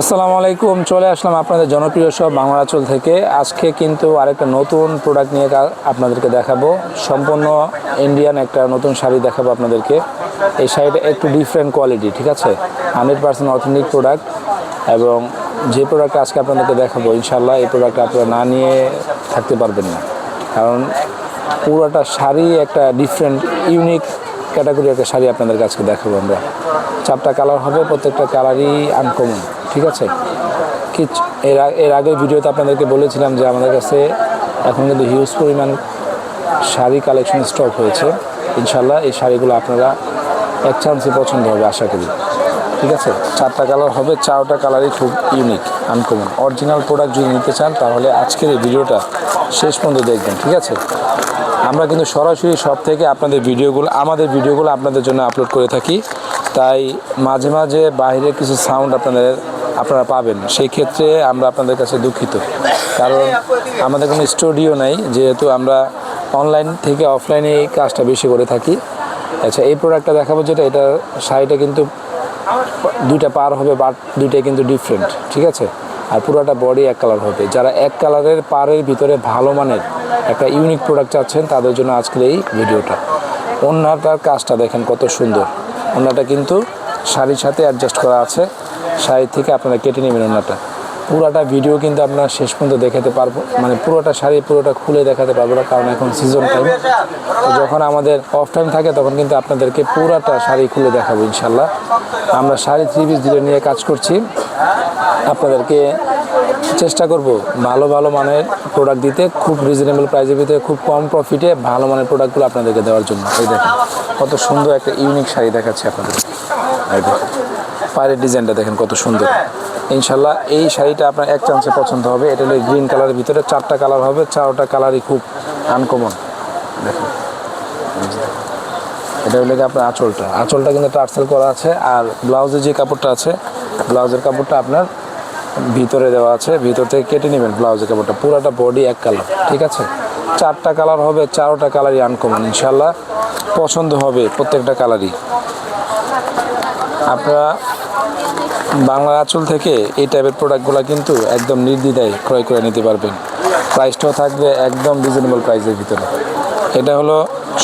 আসসালামু আলাইকুম, চলে আসলাম আপনাদের জনপ্রিয় সব বাংলা আঁচল থেকে। আজকে কিন্তু আরেকটা নতুন প্রোডাক্ট নিয়ে আপনাদেরকে দেখাবো। সম্পূর্ণ ইন্ডিয়ান একটা নতুন শাড়ি দেখাবো আপনাদেরকে। এই শাড়িটা একটু ডিফারেন্ট কোয়ালিটি ঠিক আছে? হান্ড্রেড পার্সেন্ট অথেন্টিক প্রোডাক্ট এবং যে প্রোডাক্ট আজকে আপনাদেরকে দেখাবো ইনশাল্লাহ এই প্রোডাক্ট আপনারা না নিয়ে থাকতে পারবেন না। কারণ পুরোটা শাড়ি একটা ডিফারেন্ট ইউনিক ক্যাটাগরি একটা শাড়ি আপনাদের কাছে দেখাবো আমরা। চারটা কালার হবে, প্রত্যেকটা কালারই আনকমন ঠিক আছে? কি এর এর আগে ভিডিওতে আপনাদেরকে বলেছিলাম যে আমাদের কাছে এখন কিন্তু হিউজ পরিমাণ শাড়ি কালেকশন স্টক হয়েছে। ইনশাল্লাহ এই শাড়িগুলো আপনারা এক চান্সে পছন্দ হবে, আশা করি। ঠিক আছে? চারটা কালার হবে, চারটা কালারই খুব ইউনিক আনকমন অরিজিনাল প্রোডাক্ট যদি নিতে চান, তাহলে আজকের এই ভিডিওটা শেষ পর্যন্ত দেখবেন, ঠিক আছে? আমরা কিন্তু সরাসরি সব থেকে আপনাদের ভিডিওগুলো, আমাদের ভিডিওগুলো আপনাদের জন্য আপলোড করে থাকি। তাই মাঝে মাঝে বাইরের কিছু সাউন্ড আপনাদের, আপনারা পাবেন। সেই ক্ষেত্রে আমরা আপনাদের কাছে দুঃখিত। কারণ আমাদের কোনো স্টুডিও নাই, যেহেতু আমরা অনলাইন থেকে অফলাইনে এই কাজটা বেশি করে থাকি। আচ্ছা এই প্রোডাক্টটা দেখাবো যেটা এটা শাড়িটা কিন্তু দুইটা পার হবে বাট দুইটাই কিন্তু ডিফারেন্ট ঠিক আছে? আর পুরোটা বডি এক কালার হবে। যারা এক কালারের পারের ভিতরে ভালো মানের একটা ইউনিক প্রোডাক্ট চাচ্ছেন, তাদের জন্য আজকের এই ভিডিওটা। ওনাটার কাজটা দেখেন কত সুন্দর। ওনাটা কিন্তু শাড়ির সাথে অ্যাডজাস্ট করা আছে। শাড়ি থেকে আপনারা কেটে নেবেন ওনাটা পুরোটা ভিডিও কিন্তু আপনারা শেষ পর্যন্ত দেখাতে পারব। মানে পুরোটা শাড়ি পুরোটা খুলে দেখাতে পারব না, কারণ এখন সিজন টাইম যখন আমাদের অফ টাইম থাকে, তখন কিন্তু আপনাদেরকে পুরোটা শাড়ি খুলে দেখাবো ইনশাল্লাহ। আমরা শাড়ি থ্রি পিস দিলে নিয়ে কাজ করছি। আপনাদেরকে চেষ্টা করব ভালো ভালো মানের প্রোডাক্ট দিতে, খুব রিজনেবল প্রাইসের ভিতরে, খুব কম প্রফিটে ভালো মানের প্রোডাক্টগুলো আপনাদেরকে দেওয়ার জন্য। এই দেখেন, কত সুন্দর একটা ইউনিক শাড়ি দেখাচ্ছে আপনাদের। এই দেখেন পায়ের ডিজাইনটা দেখেন কত সুন্দর। ইনশাল্লাহ এই শাড়িটা আপনার এক চান্সে পছন্দ হবে। এটা হলো গ্রিন কালারের ভিতরে চারটা কালার হবে, চারটা কালারই খুব আনকমন দেখেন, এটা হলো আপনার আঁচলটা। আঁচলটা কিন্তু টার্সেল করা আছে, আর ব্লাউজের যে কাপড়টা আছে ব্লাউজের কাপড়টা আপনার ভিতরে দেওয়া আছে, ভিতর থেকে কেটে নেবেন ব্লাউজের কাপড়টা। পুরোটা বডি এক কালার ঠিক আছে? চারটা কালার হবে, চারোটা কালারই আনকমন ইনশাল্লাহ পছন্দ হবে প্রত্যেকটা কালারই আপনারা বাংলা আঁচল থেকে এই টাইপের প্রোডাক্টগুলো কিন্তু একদম নির্দ্বিধায় ক্রয় করে নিতে পারবেন। প্রাইসটাও থাকবে একদম রিজনেবল প্রাইসের ভিতরে। এটা হলো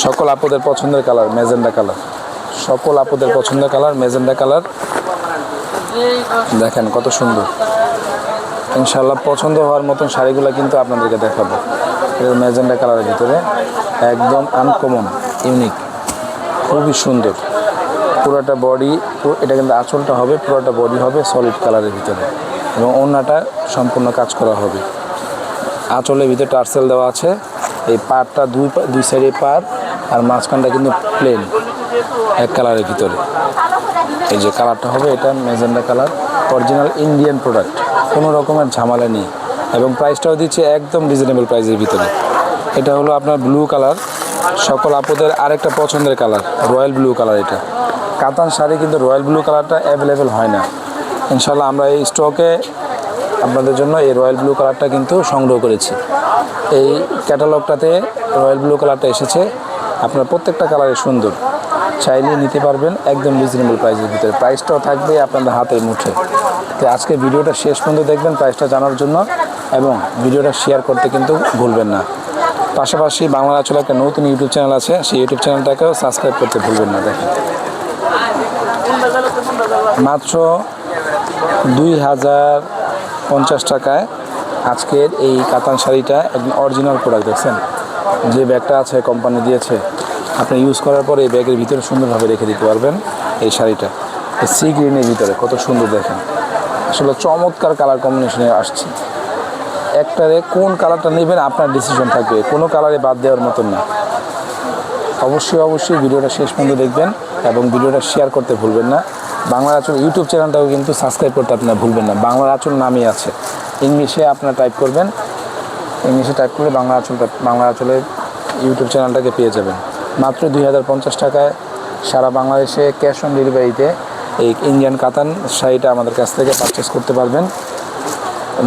সকল আপদের পছন্দের কালার মেজেন্ডা কালার সকল আপদের পছন্দের কালার মেজেন্ডা কালার দেখেন কত সুন্দর। ইনশাল্লাহ পছন্দ হওয়ার মতন শাড়িগুলো কিন্তু আপনাদেরকে দেখাবো। এটা মেজেন্ডা কালারের ভিতরে। একদম আনকমন ইউনিক খুবই সুন্দর। পুরোটা বডি এটা কিন্তু আঁচলটা হবে, পুরোটা বডি হবে সলিড কালারের ভিতরে। এবং অন্যটা সম্পূর্ণ কাজ করা হবে। আঁচলের ভিতরে টার্সেল দেওয়া আছে। এই পাড়টা দুই দুই সাইডে পার আর মাঝখানটা কিন্তু প্লেন এক কালারের ভিতরে। এই যে কালারটা হবে, এটা magenta colour. Original Indian product, কোনো রকমের ঝামেলা নেই। এবং প্রাইসটাও দিচ্ছে একদম রিজনেবল প্রাইসের ভিতরে। এটা হলো আপনার ব্লু কালার সকল আপুদের আরেকটা পছন্দের কালার রয়্যাল ব্লু কালার এটা। কাতান শাড়ি কিন্তু রয়্যাল ব্লু কালারটা অ্যাভেলেবেল হয় না। ইনশাল্লাহ আমরা এই স্টকে আপনাদের জন্য এই রয়্যাল ব্লু কালারটা কিন্তু সংগ্রহ করেছি। এই ক্যাটালগটাতে রয়্যাল ব্লু কালারটা এসেছে। আপনার প্রত্যেকটা কালারে সুন্দর। চাইলে নিতে পারবেন একদম রিজনেবল প্রাইসের ভিতরে। প্রাইসটাও থাকবে আপনাদের হাতের মুঠে। তো আজকে ভিডিওটা শেষ পর্যন্ত দেখবেন প্রাইসটা জানার জন্য এবং ভিডিওটা শেয়ার করতে কিন্তু ভুলবেন না। পাশাপাশি বাংলা আচলে একটা নতুন ইউটিউব চ্যানেল আছে, সেই ইউটিউব চ্যানেলটাকেও সাবস্ক্রাইব করতে ভুলবেন না, দেখেন। মাত্র দুই হাজার পঞ্চাশ টাকায় আজকের এই কাতান শাড়িটা একদম অরিজিনাল প্রোডাক্ট দেখছেন? যে ব্যাগটা আছে কোম্পানি দিয়েছে আপনি ইউজ করার পরে এই ব্যাগের ভিতরে সুন্দরভাবে রেখে দিতে পারবেন এই শাড়িটা। এই সি গ্রিনের ভিতরে, কত সুন্দর দেখেন। আসলে চমৎকার কালার কম্বিনেশনে আসছে। একটারে কোন কালারটা নেবেন আপনার ডিসিশন থাকবে, কোনো কালারে বাদ দেওয়ার মতন না। অবশ্যই অবশ্যই ভিডিওটা শেষ পর্যন্ত দেখবেন এবং ভিডিওটা শেয়ার করতে ভুলবেন না। বাংলা আচল ইউটিউব চ্যানেলটাও কিন্তু সাবস্ক্রাইব করতে আপনারা ভুলবেন না। বাংলা আচল নামই আছে। ইংলিশে আপনারা টাইপ করবেন। ইংলিশে টাইপ করে বাংলা আচলটা বাংলা আচলের ইউটিউব চ্যানেলটাকে পেয়ে যাবেন। মাত্র দুই হাজার পঞ্চাশ টাকায় সারা বাংলাদেশে ক্যাশ অন ডেলিভারিতে এই ইন্ডিয়ান কাতান শাড়িটা আমাদের কাছ থেকে পারচেস করতে পারবেন।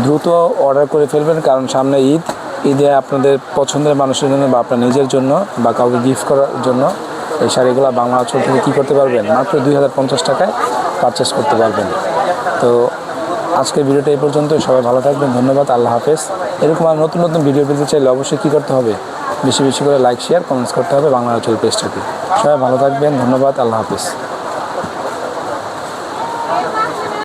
দ্রুত অর্ডার করে ফেলবেন, কারণ সামনে ঈদ। ঈদে আপনাদের পছন্দের মানুষের জন্য বা আপনার নিজের জন্য বা কাউকে গিফট করার জন্য এই শাড়িগুলো বাংলা অঞ্চল থেকে কী করতে পারবেন? মাত্র দুই হাজার পঞ্চাশ টাকায় পারচেস করতে পারবেন। তো আজকের ভিডিওটা এই পর্যন্ত সবাই ভালো থাকবেন, ধন্যবাদ, আল্লাহ হাফেজ। এরকম আর নতুন নতুন ভিডিও পেতে চাইলে অবশ্যই কী করতে হবে? বেশি বেশি করে লাইক শেয়ার কমেন্টস করতে হবে বাংলা অঞ্চল পেজটাকে সবাই ভালো থাকবেন, ধন্যবাদ, আল্লাহ হাফেজ।